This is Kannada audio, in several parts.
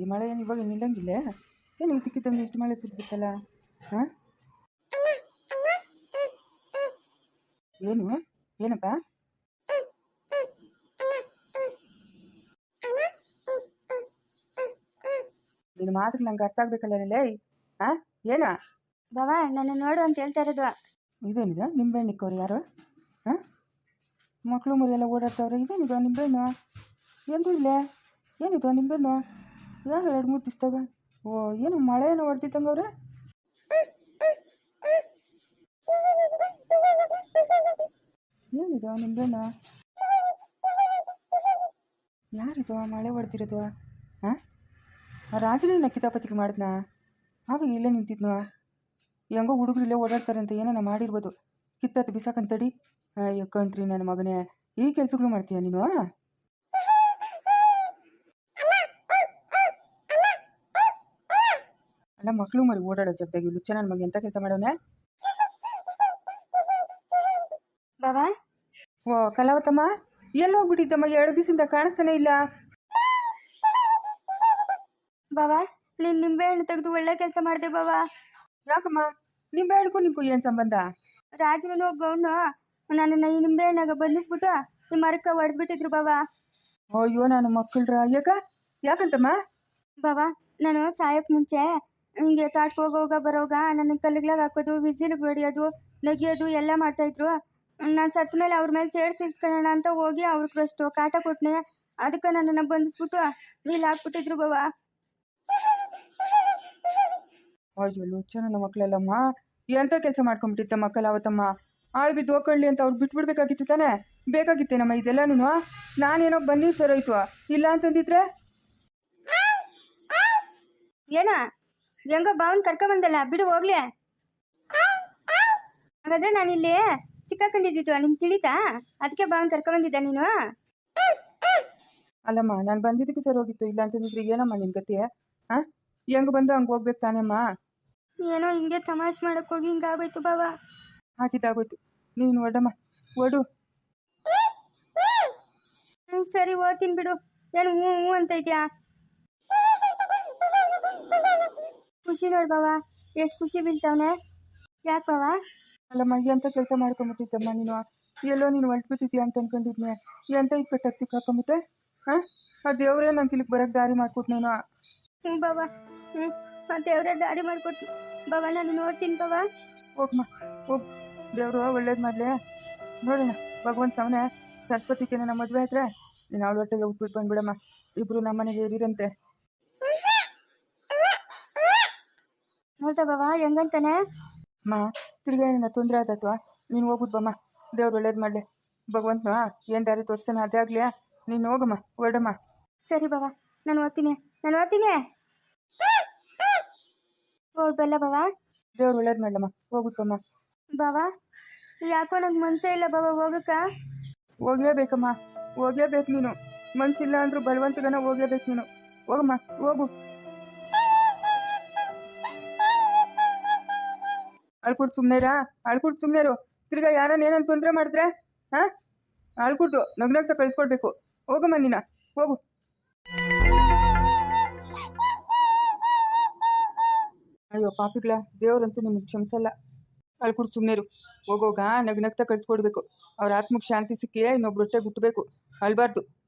ಈ ಮಳೆ ಏನು ಇವಾಗ ನಿಲ್ಲಂಗಿಲ್ಲ? ಏನು ಇದ್ದಕ್ಕಿದ್ದಂಗೆ ಇಷ್ಟು ಮಳೆ ಸುರಿಬಿತ್ತಲ್ಲ ಹಾಂ? ಏನು? ಏನಪ್ಪ? ನಿನ್ನ ಮಾತ್ರ ನಂಗೆ ಅರ್ಥ ಆಗ್ಬೇಕಲ್ಲ ಲೇ ಹಾಂ? ಏನ? ಬಾವಾ ನನ್ನ ನೋಡು ಅಂತ ಹೇಳ್ತಾ ಇರೋದು. ಇದೇನಿದೆ? ನಿಂಬೆಹಣ್ಣು ಇಕ್ಕವ್ರು ಯಾರು? ಹಾಂ? ಮಕ್ಕಳು ಮರಿ ಎಲ್ಲ ಓಡಾಡ್ತಾವ್ರೆ ಇದೇನಿದು ನಿಂಬೆಹಣ್ಣು? ಎಂದೂ ಇಲ್ಲೇ? ಏನಿದು ನಿಂಬೆಹಣ್ಣು? ಯಾರು ಎರಡು ಮೂರು ದಿಸ್ದಾಗ ಓ, ಏನು ಮಳೆ ಏನೋ ಹೊಡ್ತಿತ್ತಂಗವ್ರೆ ಏನಿದು ನಿಮ್ದೇನ ಯಾರಿದು ಮಳೆ ಹೊಡ್ತಿರೋದು ಹಾಂ ರಾತ್ರಿ ಕಿತಾಪತಿಗೆ ಮಾಡಿದ್ನಾ? ಆವಾಗ ಇಲ್ಲೇ ನಿಂತಿದ್ನೋ? ಹೆಂಗೋ ಹುಡುಗರು ಇಲ್ಲೇ ಓಡಾಡ್ತಾರೆ ಅಂತ ಏನೋ ಮಾಡಿರ್ಬೋದು. ಕಿತ್ತತ್ತು ಬಿಸಾಕಂತಡಿ. ಕಂತ್ರಿ ನನ್ನ ಮಗನೇ. ಈ ಕೆಲಸಗಳು ಮಾಡ್ತೀಯ ನೀನು? ಮಕ್ಕಳು ಮರಿ ಓಡಾಡೋ ಜಗದಾಗಿ ಲುಚ್ಚ ಮಗೆ ಮಗ ಎಂತ ಕೆಲಸ ಮಾಡೋಣ ಬಾಬಾ ಓ ಕಲಾವತಮ್ಮ ಎಲ್ಲಿ ಹೋಗ್ಬಿಟ್ಟಿದ್ದಮ್ಮ? ಎರಡು ದಿವಸದಿಂದ ಕಾಣಿಸ್ತಾನೆ ಇಲ್ಲ. ಬಾಬಾ ನೀನ್ ನಿಂಬೆ ನಿಂಬೆಹಣ್ಣು ತೆಗೆದು ಒಳ್ಳೆ ಕೆಲಸ ಮಾಡಿದೆ ಬಾಬಾ ಯಾಕಮ್ಮ? ನಿಂಬೆ ಹೇಳ್ಕೊ ನಿಂಕು ಏನು ಸಂಬಂಧ? ರಾಜನು ಒಬ್ಬವನು ನನ್ನನ್ನು ಈ ನಿಂಬೆಹಣ್ಣಾಗ ಬಂಧಿಸ್ಬಿಟ್ಟು ಈ ಮರಕ್ಕೆ ಹೊಡೆದ್ಬಿಟ್ಟಿದ್ರು ಬಾಬಾ ಅಯ್ಯೋ ನಾನು ಮಕ್ಕಳ್ರ? ಯಾಕ? ಯಾಕಂತಮ್ಮ? ಬಾಬಾ ನಾನು ಸಾಯಕ್ ಮುಂಚೆ ಹಿಂಗೆ ತಾಟ್ಗೆ ಹೋಗೋಗ ಬರೋಗ ನನ್ನ ಕಲ್ಲುಗಳಾಗ ಹಾಕೋದು ವಿಸಿಲ್ಗೆ ಹೊಡಿಯೋದು ನಗಿಯೋದು ಎಲ್ಲ ಮಾಡ್ತಾಯಿದ್ರು ನಾನು ಸತ್ತ ಮೇಲೆ ಅವ್ರ ಮೇಲೆ ಸೇಡ್ ಸಿಗ್ಸ್ಕೊಳ್ಳೋಣ ಅಂತ ಹೋಗಿ ಅವ್ರ ಅಷ್ಟು ಕಾಟ ಕೊಟ್ಟನೆ ಅದಕ್ಕೆ ನನ್ನನ್ನು ಬಂಧಿಸ್ಬಿಟ್ಟು ನೀಲ್ ಹಾಕ್ಬಿಟ್ಟಿದ್ರು ಬಾವಾ ಅಯ್ಯೋ ಲುಚ್ಚ ನನ್ನ ಮಕ್ಕಳೆಲ್ಲಮ್ಮ ಎಂಥ ಕೆಲಸ ಮಾಡ್ಕೊಂಬಿಟ್ಟಿತ್ತ ಮಕ್ಕಳು ಅವತ್ತಮ್ಮ? ಆಳು ಬಿದ್ದು ಹೋಗ್ಕೊಳ್ಳಿ ಅಂತ ಅವ್ರು ಬಿಟ್ಬಿಡ್ಬೇಕಾಗಿತ್ತು ತಾನೇ? ಬೇಕಾಗಿತ್ತೇನಮ್ಮ ಇದೆಲ್ಲನೂ ನಾನೇನೋ ಬನ್ನಿ ಸರೋಯ್ತು ಇಲ್ಲ ಅಂತಂದಿದ್ರೆ? ಏನ? ಹೆಂಗ ಬಾವನ್ ಕರ್ಕೊಂಬಂದಲ್ಲ ಬಿಡು ಹೋಗ್ಲಿ. ಹಾಗಾದ್ರೆ ನಾನಿಲ್ಲಿ ಸಿಕ್ಕಾಕೊಂಡಿದ್ದಿತ್ತು ನಿನ್ ತಿಳಿತಾ? ಅದಕ್ಕೆ ಬಾವನ್ ಕರ್ಕೊಂಬಂದಿದ್ದ ನೀನು? ಅಲ್ಲಮ್ಮ ನಾನು ಬಂದಿದ್ದಕ್ಕೆ ಸರಿ ಹೋಗಿತ್ತು ಇಲ್ಲ ಅಂತಂದಿದ್ರೆ ಏನಮ್ಮ ನಿನ್ ಗತಿ? ಹಾಂ ಹೆಂಗ್ ಬಂದು ಹಂಗೆ ಹೋಗ್ಬೇಕು ತಾನಮ್ಮ? ಏನೋ ಹಿಂಗೆ ತಮಾಷೆ ಮಾಡಕ್ ಹೋಗಿ ಹಿಂಗಾಗೋಯ್ತು ಬಾವ ಹಾಕಿದ್ದಾಗೋಯ್ತು ನೀನು ಒಡಮ್ಮ ಒಡು. ಸರಿ ಓದ್ತೀನಿ ಬಿಡು. ಏನು ಹ್ಞೂ ಹ್ಞೂ ಅಂತ ಇದೆಯಾ? ಖುಷಿ ನೋಡ್ ಬಾವ. ಎಷ್ಟು ಖುಷಿ ಬೀಳ್ತಾವ್ನೆ? ಯಾಕೆ ಬಾವ? ಅಲ್ಲಮ್ಮ ಎಂಥ ಕೆಲಸ ಮಾಡ್ಕೊಂಬಿಟ್ಟಿದ್ದಮ್ಮ ನೀನು. ಎಲ್ಲೋ ನೀನು ಹೊಲ್ಟ್ಬಿಟ್ಟಿದ್ಯಾ ಅಂತ ಅನ್ಕೊಂಡಿದ್ನೆ. ಎಂತ ಇಕ್ಕಟ್ಟಾಗಿ ಸಿಕ್ಕಾಕೊಂಬಿಟ್ಟೆ? ಹಾಂ? ಆ ದೇವರೇ ನಂಗೆ ಇಲ್ಲಿಗೆ ಬರೋಕ್ಕೆ ದಾರಿ ಮಾಡ್ಕೊಟ್ನೇನೋ ಹ್ಞೂ ಬಾವ. ಹ್ಞೂ ದೇವರೇ ದಾರಿ ಮಾಡ್ಕೊಟ್ಟು ಬಾವ ನಾನು ನೋಡ್ತೀನಿ ಬಾವ. ಹೋಗಮ್ಮ ಹೋಗ್. ದೇವರು ಒಳ್ಳೇದು ಮಾಡಲಿ. ನೋಡೋಣ ಭಗವಂತ ಅವನೇ. ಸರಸ್ವತಿಗೆ ನನ್ನ ಮದುವೆ ಆದ್ರೆ ನೀನು ಅವಳ ಹೊಟ್ಟೆಗೆ ಉಟ್ಬಿಟ್ಟು ಬಂದ್ಬಿಡಮ್ಮ. ಇಬ್ಬರು ನಮ್ಮನೆಗೆ ಇರಿರಂತೆ. ಬಾವ ಹೆಂಗಂತಾನೆ? ಅಮ್ಮ ತಿರ್ಗಾ ಏನ ತೊಂದರೆ ಆದತ್ವಾ ನೀನು ಹೋಗ್ಬಿಟ್ಟು ಬಮ್ಮ ದೇವ್ರು ಒಳ್ಳೇದು ಮಾಡಲಿ. ಭಗವಂತನ ಏನು ದಾರಿ ತೋರಿಸ್ತಾನೆ ಅದೇ ಆಗಲಿ ನೀನು ಹೋಗಮ್ಮ ಹೊರಡಮ್ಮ ಸರಿ ಬಾವ ನಾನು ಓದ್ತೀನಿ ನಾನು ಓದ್ತೀನಿ ಹೋಗ್ಬಲ್ಲ ಬಾವ? ದೇವ್ರು ಒಳ್ಳೇದು ಮಾಡಲಮ್ಮ ಹೋಗ್ಬಿಟ್ಟು ಬಮ್ಮ ಬಾವ ಯಾಕೋ ನಂಗೆ ಮನ್ಸೇ ಇಲ್ಲ ಬಾವ ಹೋಗಕ್ಕ? ಹೋಗೇಬೇಕಮ್ಮ ಹೋಗೇಬೇಕು ನೀನು. ಮನ್ಸಿಲ್ಲ ಅಂದ್ರೂ ಬಲವಂತಗನ ಹೋಗೇಬೇಕು ನೀನು. ಹೋಗಮ್ಮ ಹೋಗು. ಅಳ್ಕೊಟ್ಟು ಸುಮ್ಮನೆರಾ ಅಳ್ಕೊಟ್ಟು ಸುಮ್ಮನೆರು ತಿರ್ಗಾ ಯಾರನ್ನ ಏನಂತ ತೊಂದರೆ ಮಾಡಿದ್ರೆ? ಹಾಂ? ಅಳ್ಕೊಟ್ಟು ನಗ್ನಗ್ತ ಕಳಿಸ್ಕೊಡ್ಬೇಕು. ಹೋಗಮ್ಮ ನೀನ. ಹೋಗು. ಅಯ್ಯೋ ಪಾಪಿಗಳ ದೇವ್ರಂತೂ ನಿಮಗೆ ಕ್ಷಮಿಸಲ್ಲ. ಅಳ್ಕೊಟ್ಟು ಸುಮ್ಮನೆರು ಹೋಗೋಗ, ನಗ್ನಗ್ತಾ ಕಳಿಸ್ಕೊಡ್ಬೇಕು. ಅವ್ರ ಆತ್ಮಕ್ಕೆ ಶಾಂತಿ ಸಿಕ್ಕಿ ಇನ್ನೊಬ್ರು ಹೊಟ್ಟೆ ಗುಟ್ಟಬೇಕು ಅಳ್ಬಾರ್ದು.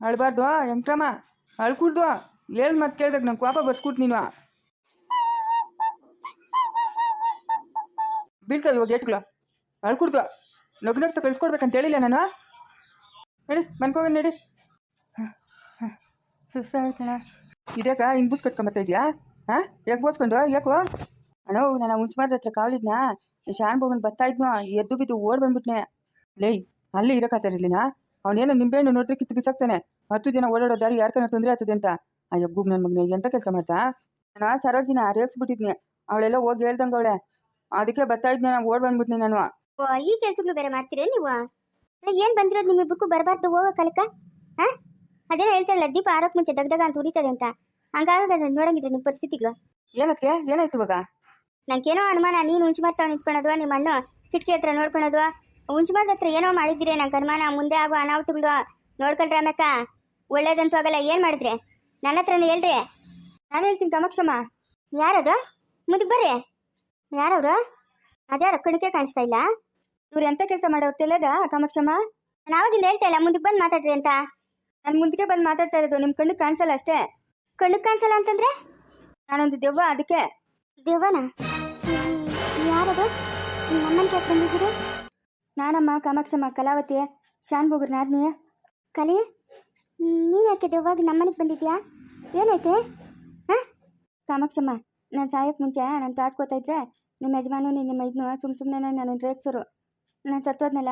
ಅಳ್ಬಾರ್ದು ಎಂಕ್ರಮ ಅಳ್ಕೂಡ್ದು ಹೇಳ್ ಮತ್ತೆ ಕೇಳ್ಬೇಕು ನಂಗೆ ಕೋಪ ಬರ್ಸ್ಕೊಟ್ ನೀನು. ಬೀಳ್ತಾವೆ ಇವಾಗ ಏಟ್ಗಳು ಅಳ್ಕೂಡ್ದು ನಗ್ನಗ್ತ ಕಳ್ಸ್ಕೊಡ್ಬೇಕಂತ ಹೇಳಿಲ್ಲ ನಾನು. ಹೇಳಿ ಮನ್ಕೋಗ ನಡಿ. ಸುಸ್ತಾಯ್ತಣ ಇದ್ಯಾಕ ಹಿಂಗೆ ಬೂಸ್ ಕಟ್ಕೊಂಬತ್ತಾ ಇದೆಯಾ? ಹಾಂ? ಯಾಕೆ ಬೋಸ್ಕೊಂಡು? ಯಾಕೋ ಅಣ್ಣ ನಾನು ಹುಣ್ಸ್ಮಾರ್ದ ಹತ್ರ ಕಾವಲಿದ್ನ. ಶಾನ್ ಬೋಗನ್ ಬರ್ತಾ ಇದ್ನು ಎದ್ದು ಬಿದ್ದು ಓಡ್ ಬಂದ್ಬಿಟ್ನೆ. ಲೇ ಅಲ್ಲಿ ಇರೋಕ್ಕಾಗ್ತಾರಿಲ್ಲಿನ ಅವನೇನೋ ನಿಂಬೆಹಣ್ಣು ನೋಡಿದ್ರೆ ಕಿತ್ತು ಬಿಸಾಕ್ತಾನೆ. ಹತ್ತು ಜನ ಓಡಾಡೋ ದಾರಿ ಯಾರ್ಕನ ತೊಂದರೆ ಆಗ್ತದೆ ಅಂತ. ಆ ಯಗ್ಗು ನನ್ನ ಮಗನೇ ಎಂತ ಕೆಲಸ ಮಾಡ್ತಾ? ನಾನು ಸರೋಜಿನ ರೇಗಿಸ್ಬಿಟ್ಟಿದ್ನಿ ಅವಳೆಲ್ಲ ಹೋಗಿ ಹೇಳ್ದಂಗ ಅವಳೆ ಅದಕ್ಕೆ ಬರ್ತಾ ಇದ್ನ ನಾನು ಓಡ್ ಬಂದ್ಬಿಟ್ನಿ ನಾನು. ಓ ಈ ಕೆಲಸಗಳು ಬೇರೆ ಮಾಡ್ತೀರಾ ನೀವು? ಅಲ್ಲ, ಏನ್ ಬಂದಿರೋದು ನಿಮ್ಮ ಬುಕ್ ಬರಬಾರ್ದು ಹೋಗೋ ಕಲಕ ಹಾ? ಅದೇನೋ ಹೇಳ್ತಾರಲ್ಲ ದೀಪ ಆರೋಕ್ ಮುಂಚೆ ದಗ್ದಾಗ ಅಂತ ಉರಿತದೆ ಅಂತ. ಹಂಗಾಗ ನೋಡಂಗಿದ್ರೆ ನಿಮ್ಮ ಪರಿಸ್ಥಿತಿಗಳು. ಏನಕ್ಕೆ? ಏನಾಯ್ತು ಇವಾಗ? ನಂಗೇನೋ ಅನುಮಾನ ನೀನು ಉಂಚು ಮಾರ್ತಾವ್ ನಿಂತ್ಕೊಳೋದು ನಿಮ್ಮ ಅಣ್ಣ ಕಿಟಕಿ ಹತ್ರ ನೋಡ್ಕೊಳೋದು. ಹುಂಚ್ಮದ ಹತ್ರ ಏನೋ ಮಾಡಿದ್ರೆ ನಂಗೆ ಅನುಮಾನ. ಮುಂದೆ ಆಗೋ ಅನಾಹುತಗಳು ನೋಡ್ಕೊಂಡ್ರೆ ಅಮ್ಮಕ್ಕ ಒಳ್ಳೇದಂತೂ ಆಗಲ್ಲ ಏನು ಮಾಡಿದ್ರೆ? ನನ್ನ ಹತ್ರನೇ ಹೇಳ್ರಿ. ನಾನು ಹೇಳ್ತೀನಿ ಕಾಮಾಕ್ಷಮ್ಮ. ಯಾರದು? ಮುಂದಕ್ಕೆ ಬರ್ರಿ. ಯಾರವ್ರು? ಅದ್ಯಾರ ಕಣಕ್ಕೆ ಕಾಣಿಸ್ತಾ ಇಲ್ಲ? ಇವ್ರು ಎಂತ ಕೆಲಸ ಮಾಡೋರು ತಿಳಿಯದ ಕಾಮಾಕ್ಷಮ್ಮ? ನಾವಾಗಿಂದ ಹೇಳ್ತಾ ಇಲ್ಲ ಮುಂದಕ್ಕೆ ಬಂದು ಮಾತಾಡ್ರಿ ಅಂತ. ನಾನು ಮುಂದಕ್ಕೆ ಬಂದು ಮಾತಾಡ್ತಾ ಇರೋದು ನಿಮ್ಮ ಕಣ್ಣು ಕಾಣಿಸಲ್ಲ ಅಷ್ಟೇ. ಕಣ್ಣಿಗೆ ಕಾಣಿಸಲ್ಲ ಅಂತಂದ್ರೆ? ನಾನೊಂದು ದೆವ್ವ ಅದಕ್ಕೆ. ದೇವನ ಯಾರದು? ನಮ್ಮನ್ನ ಬಂದಿದ್ದೀರಿ? ನಾನಮ್ಮ ಕಾಮಾಕ್ಷಮ್ಮ ಕಲಾವತಿ ಶಾನ್ ನಾದ್ನಿಯ. ಕಲಿಯೇ ಕಲಿ? ನೀನು ಯಾಕೆ ದೆವ್ವಾಗಿ ನಮ್ಮನೆಗೆ ಬಂದಿದ್ಯಾ? ಏನೈತೆ ಹಾಂ? ಕಾಮಾಕ್ಷಮ್ಮ ನಾನು ಸಾಯಕ್ಕೆ ಮುಂಚೆ ನಾನು ತಾಟ್ಕೋತಾ ಇದ್ರೆ ನಿಮ್ಮ ಯಜಮಾನು ನಿಮ್ಮ ಇದನ್ನು ಸುಮ್ಮ ಸುಮ್ಮನೆ ನಾನು ರೇಕ್ಸರು ನಾನು ಸತ್ತೋದ್ನಲ್ಲ?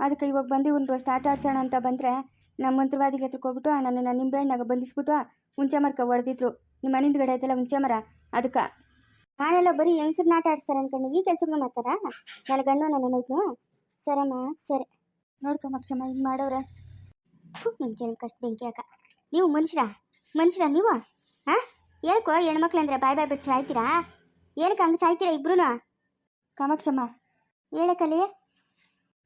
ಅದಕ್ಕೆ ಇವಾಗ ಬಂದು ಇವ್ನು ಆಟ ಆಡ್ಸೋಣ ಅಂತ ಬಂದರೆ ನಮ್ಮ ಮಂತ್ರವಾದಿಗಳ ಹತ್ರಕ್ಕೆ ಹೋಗ್ಬಿಟ್ಟು ನನ್ನನ್ನು ನಿಂಬೆಹಣ್ಣಾಗ ಬಂಧಿಸ್ಬಿಟ್ಟು ಹುಂಚೆ ಮರಕ ಹೊಡೆದಿದ್ರು ನಿಮ್ಮ ಮನಿಂದ ಗಡೆ ಐತಲ್ಲ ಹುಂಚೆ ಮರ? ಅದಕ್ಕೆ. ನಾನೆಲ್ಲ ಬರೀ ಹೆಂಗಸರು ಆಟ ಆಡಿಸ್ತಾರೆ ಅನ್ಕೊಂಡು. ಈ ಕೆಲಸಗಳು ಮಾಡ್ತಾರಾ? ನನ್ನ ಗಂಡು ನನ್ನ ನೈಟ್ನು ಸರಮ್ಮ ಸರಿ. ನೋಡು ಕಾಮಾಕ್ಷಮ್ಮ ಹಿಂಗೆ ಮಾಡೋರೆ. ಜನ ಕಷ್ಟ ಬೆಂಕಿ ಹಾಕ ನೀವು ಮನುಷ್ಯರ ಮನುಷ್ಯರ ನೀವು? ಹಾಂ ಹೇಳ್ಕೋ ಹೆಣ್ಮಕ್ಳು ಅಂದರೆ ಬಾಯ್ ಬಾಯ್ ಬಿಟ್ಟು ಸಾಯ್ತೀರಾ? ಏನಕ್ಕೆ ಹಂಗೆ ಸಾಯ್ತೀರಾ ಇಬ್ರು ಕಾಮಾಕ್ಷಮ್ಮ. ಹೇಳಕ್ಕಲ್ಲಿ?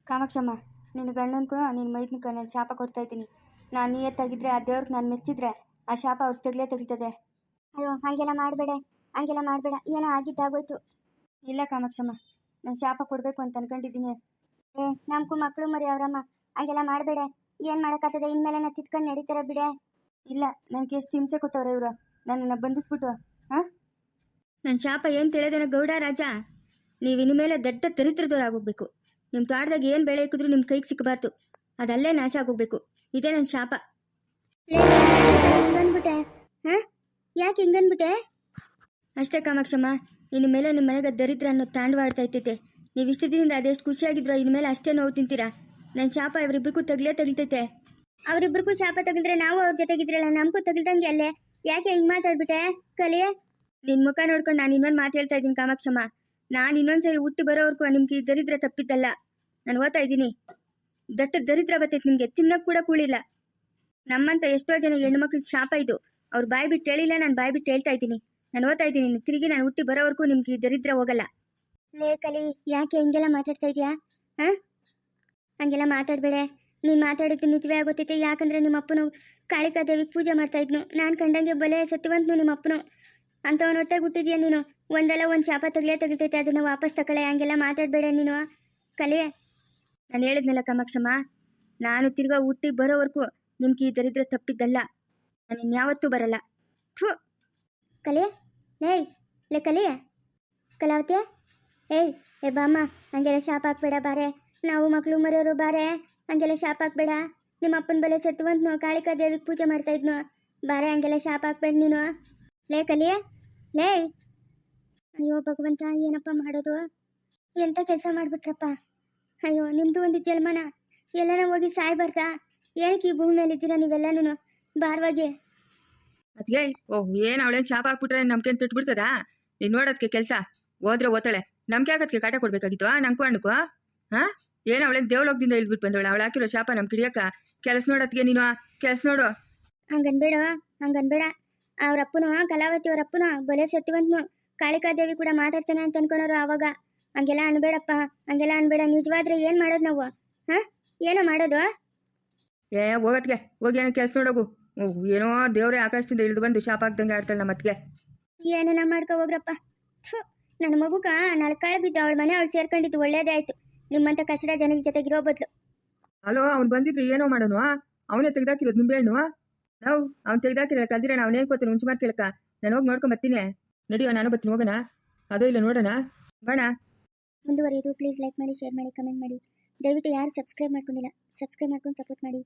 ಕಾಮಾಕ್ಷಮ್ಮ ನಿನ್ನ ಗಂಡನ್ಗೂ ನಿನ್ನ ಮೈದ್ನಕ್ಕ ನಾನು ಶಾಪ ಕೊಡ್ತಾ ಇದ್ದೀನಿ. ನಾನು ನಿಯತ್ತಾಗಿದ್ದರೆ ಆ ದೇವ್ರಿಗೆ ನಾನು ಮೆಚ್ಚಿದ್ರೆ ಆ ಶಾಪ ಅವ್ರು ತೆಗ್ಲೇ ತೆಗಿತದೆ ಅಯ್ಯೋ ಹಂಗೆಲ್ಲ ಮಾಡಬೇಡ ಹಂಗೆಲ್ಲ ಮಾಡಬೇಡ ಏನೋ ಆಗಿದ್ದಾಗೋಯ್ತು. ಇಲ್ಲ ಕಾಮಾಕ್ಷಮ್ಮ ನಾನು ಶಾಪ ಕೊಡಬೇಕು ಅಂತ ಅನ್ಕೊಂಡಿದ್ದೀನಿ. ಏ ನಮ್ಗೂ ಮಕ್ಕಳು ಮರಿ ಅವರಮ್ಮ ಹಂಗೆಲ್ಲ ಮಾಡಬೇಡ. ಏನು ಮಾಡೋಕ್ಕಾಗ್ತದೆ? ಇನ್ಮೇಲೆ ನಾ ತಿತ್ಕೊಂಡು ನಡೀತಾರೆ ಬಿಡೆ. ಇಲ್ಲ ನನಗೆ ಎಷ್ಟು ಹಿಂಸೆ ಕೊಟ್ಟವ್ರೆ ಇವರು. ನನ್ನನ್ನು ಬಂಧಿಸ್ಬಿಟ್ಟು ಹಾಂ? ನನ್ನ ಶಾಪ ಏನು ತಿಳಿದೇನ ಗೌಡ ರಾಜ. ನೀವು ಇನ್ಮೇಲೆ ದಡ್ಡ ದರಿದ್ರದವರಾಗೋಗ್ಬೇಕು. ನಿಮ್ಮ ತೋಟದಾಗ ಏನು ಬೆಳೆ ಇಕ್ಕಿದ್ರು ನಿಮ್ಮ ಕೈಗೆ ಸಿಕ್ಕಬಾರ್ದು ಅದಲ್ಲೇ ನಾಶ ಆಗೋಗ್ಬೇಕು. ಇದೇ ನನ್ನ ಶಾಪ. ಹಿಂಗನ್ಬಿಟ್ಟೆ ಹಾಂ? ಯಾಕೆ ಹಿಂಗನ್ಬಿಟ್ಟೆ ಅಷ್ಟೇ ಕಾಮಾಕ್ಷಮ್ಮ. ಇನ್ನು ಮೇಲೆ ನಿಮ್ಮ ಮನೆಗೆ ದರಿದ್ರ ಅನ್ನೋ ತಾಂಡವಾಡ್ತಾ ಇರ್ತೈತೆ ನೀವು ಇಷ್ಟು ದಿನದಿಂದ ಅದೆಷ್ಟು ಖುಷಿಯಾಗಿದ್ರು ಇನ್ಮೇಲೆ ಅಷ್ಟೇ ನೋವು ತಿಂತೀರಾ? ನನ್ನ ಶಾಪ ಇವರಿಬ್ಬರಿಗೂ ತಗಲೇ ತಗಿತೈತೆ ಅವರಿಬ್ಬರಿಗೂ ಶಾಪ ತೆಗೆದ್ರೆ ನಾವು ಅವ್ರ ಜೊತೆಗಿದ್ರಲ್ಲ ನಮಗೂ ತಗಲ್ದಂಗೆ ಅಲ್ಲೇ. ಯಾಕೆ ಹಿಂಗೆ ಮಾತಾಡ್ಬಿಟ್ಟೆ ಕಲಿ? ನಿನ್ನ ಮುಖ ನೋಡ್ಕೊಂಡು ನಾನು ಇನ್ನೊಂದು ಮಾತು ಹೇಳ್ತಾ ಇದ್ದೀನಿ ಕಾಮಾಕ್ಷಮ್ಮ. ನಾನು ಇನ್ನೊಂದ್ಸರಿ ಹುಟ್ಟಿ ಬರೋವರೆಗೂ ನಿಮ್ಗೆ ಈ ದರಿದ್ರ ತಪ್ಪಿದ್ದಲ್ಲ. ನಾನು ಓದ್ತಾ ಇದ್ದೀನಿ. ದಟ್ಟ ದರಿದ್ರ ಬರ್ತೈತೆ ನಿಮಗೆ ತಿನ್ನಕ್ಕೆ ಕೂಡ ಕೂಳಿಲ್ಲ. ನಮ್ಮಂತ ಎಷ್ಟೋ ಜನ ಹೆಣ್ಮಕ್ಳ ಶಾಪ ಇದು. ಅವ್ರು ಬಾಯಿ ಬಿಟ್ಟು ಹೇಳಿಲ್ಲ ನಾನು ಬಾಯಿ ಬಿಟ್ಟು ಹೇಳ್ತಾ ಇದ್ದೀನಿ. ನಾನು ಓದ್ತಾ ಇದ್ದೀನಿ ತಿರುಗಿ ನಾನು ಹುಟ್ಟಿ ಬರೋವರೆಗೂ ನಿಮ್ಗೆ ಈ ದರಿದ್ರ ಹೋಗಲ್ಲ. ಲೇ ಕಲಿ ಯಾಕೆ ಹಿಂಗೆಲ್ಲ ಮಾತಾಡ್ತಾ ಇದೀಯಾ? ಹಾಂ? ಹಂಗೆಲ್ಲ ಮಾತಾಡಬೇಡ. ನೀನು ಮಾತಾಡಿದ್ದು ನಿಜವೇ ಆಗೋತೈತೆ. ಯಾಕಂದರೆ ನಿಮ್ಮ ಅಪ್ಪನು ಕಾಳಿಕಾ ದೇವಿಗೆ ಪೂಜೆ ಮಾಡ್ತಾ ಇದ್ನು. ನಾನು ಕಂಡಂಗೆ ಬಲೆ ಸತ್ಯವಂತನು ನಿಮ್ಮ ಅಪ್ಪನು ಅಂಥವನ ಹೊಟ್ಟೆಗೆ ಹುಟ್ಟಿದ್ಯಾ ನೀನು? ಒಂದಲ್ಲ ಒಂದು ಶಾಪ ತಗಲೇ ತೆಗಿತೈತೆ ಅದನ್ನು ವಾಪಸ್ ತಗೊಳ್ಳೆ ಹಂಗೆಲ್ಲ ಮಾತಾಡಬೇಡ ನೀನು. ಕಲಿಯೇ ನಾನು ಹೇಳಿದ್ನಲ್ಲ ಕಮಕ್ಷಮ್ಮ, ನಾನು ತಿರ್ಗಾ ಹುಟ್ಟಿ ಬರೋವರೆಗೂ ನಿಮ್ಗೆ ಈ ದರಿದ್ರ ತಪ್ಪಿದ್ದಲ್ಲ. ನಾನು ಇನ್ಯಾವತ್ತೂ ಬರಲ್ಲ. ಥೂ. ಕಲಿಯೇ ಏಯ್, ಲೇ ಕಲಿಯ ಕಲಾವತಿಯ ಏಯ್, ಏ ಬಾಮ್ಮ, ಹಂಗೆಲ್ಲ ಶಾಪ ಹಾಕ್ಬೇಡ ಬಾರೆ. ನಾವು ಮಕ್ಕಳು ಮರೆಯೋರು ಬಾರೆ, ಹಂಗೆಲ್ಲ ಶಾಪ್ ಹಾಕ್ಬೇಡ. ನಿಮ್ಮ ಅಪ್ಪನ ಬಲೆ ನೋ ಕಾಳಿಕಾ ದೇವಿಗೆ ಪೂಜೆ ಮಾಡ್ತಾ ಇದ್ನು? ಬಾರೆ, ಹಂಗೆಲ್ಲ ಶಾಪ್ ಹಾಕ್ಬೇಡ ನೀನು. ಲೇ ಕಲಿ, ಲೇ. ಅಯ್ಯೋ, ಭಗವಂತ, ಏನಪ್ಪ ಮಾಡೋದು? ಎಂಥ ಕೆಲಸ ಮಾಡಿಬಿಟ್ರಪ್ಪ? ಅಯ್ಯೋ ನಿಮ್ಮದು ಒಂದು ಜನ್ಮನ. ಎಲ್ಲನ ಹೋಗಿ ಸಾಯ್ಬಾರ್ದಾ ಏನಕ್ಕೆ ಈ ಭೂಮಿ ಮೇಲೆ ಇದ್ದೀರಾ ನೀವೆಲ್ಲನೂ ಬಾರವಾಗಿ. ಅದ್ಗೆ ಓಹ್ ಏನು ಅವಳೇನು ಶಾಪ ಹಾಕ್ಬಿಟ್ರೆ ನಮ್ಗೇನು ಬಿಡ್ತದಾ ನೀನು ನೋಡೋದಕ್ಕೆ ಕೆಲಸ. ಹೋದ್ರೆ ಓತಾಳೆ. ನಮ್ಗೆ ಯಾಕದಕ್ಕೆ ಕಾಟ ಕೊಡ್ಬೇಕಾಗಿತ್ತು ನಂಗೂ ಅಣ್ಣಕ್ಕೂ? ಹಾಂ ಏನು ಅವಳೇನು ದೇವಲೋಕದಿಂದ ಇಳಿದ್ಬಿಟ್ಟು ಬಂದವಳು? ಅವಳು ಹಾಕಿರೋ ಶಾಪ ನಮ್ಮ ಕಿಡಿಯಕ್ಕ ಕೆಲಸ ನೋಡತ್ಗೆ ನೀನು? ಕೆಲಸ ನೋಡು. ಹಂಗನ್ಬೇಡ ಹಂಗನ್ಬೇಡ. ಅವ್ರ ಅಪ್ಪನ ಕಲಾವತಿ ಅವ್ರ ಅಪ್ಪನ ಬಲೆ ಸತ್ಯವಂತನು ಕಾಳಿಕಾದೇವಿ ಕೂಡ ಮಾತಾಡ್ತಾನೆ ಅಂತ ಅನ್ಕೊಳೋರು ಅವಾಗ. ಹಂಗೆಲ್ಲ ಅನ್ಬೇಡಪ್ಪ ಹಂಗೆಲ್ಲ ಅನ್ಬೇಡ. ನಿಜವಾದ್ರೆ ಏನ್ ಮಾಡೋದು ನಾವು? ಹ? ಏನೋ ಮಾಡೋದು? ಏ ಹೋಗತ್ಗೆ. ಹೋಗಿ ಏನೋ ಕೆಲಸ ನೋಡೋಗು. ಏನೋ ದೇವ್ರೆ ಆಕಾಶದಿಂದ ಇಳಿದು ಬಂದು ಶಾಪ ಹಾಕ್ದಂಗೆ ಆಡ್ತಾಳೆ ನಮ್ಮ ಅತ್ತಿಗೆ. ಏನೇನ ಮಾಡ್ಕೊ ಹೋಗ್ರಪ್ಪ. ಥು ನನ್ನ ಮಗುಕ ನಲ್ಕಾಳ ಕಾಳು ಬಿದ್ದು ಅವಳ ಮನೆ ಅವಳು ಸೇರ್ಕೊಂಡಿದ್ದು ಒಳ್ಳೇದೇ ಆಯ್ತು. ನಿಮ್ಮಂತ ಕಚಡ ಜನದ ಜೊತೆಗಿರೋ ಬದಲು. ಅಲೋ ಅವ್ನು ಬಂದಿದ್ರೆ ಏನೋ ಮಾಡೋನು ಅವನೇ ತೆಗ್ದಾಕಿರೋದು ನಿಂಬೆಹಣ್ಣು ನಾವು ಅವ್ನು ತೆಗ್ದಾಕಿರೋ ಕಲ್ದಿರೋಣ ಅವನೇನು ಕೋತಾನೆ ಹುಂಚು ಮಾತು ಕೇಳಕ ನಾನು ಹೋಗಿ ನೋಡ್ಕೊಂಡ್ ಬರ್ತೀನಿ. ನಡಿಯೋ ನಾನು ಬರ್ತೀನಿ ಹೋಗೋಣ. ಅದೋ ಇಲ್ಲ ನೋಡೋಣ. ಬೇಡ ಮುಂದುವರಿಯೋದು ಪ್ಲೀಸ್ ಲೈಕ್ ಮಾಡಿ ಶೇರ್ ಮಾಡಿ ಕಮೆಂಟ್ ಮಾಡಿ. ದಯವಿಟ್ಟು ಯಾರು ಸಬ್ಸ್ಕ್ರೈಬ್ ಮಾಡ್ಕೊಂಡಿಲ್ಲ ಸಬ್ಸ್ಕ್ರೈಬ್ ಮಾಡ್ಕೊಂಡು ಸಪೋರ್ಟ್ ಮಾಡಿ.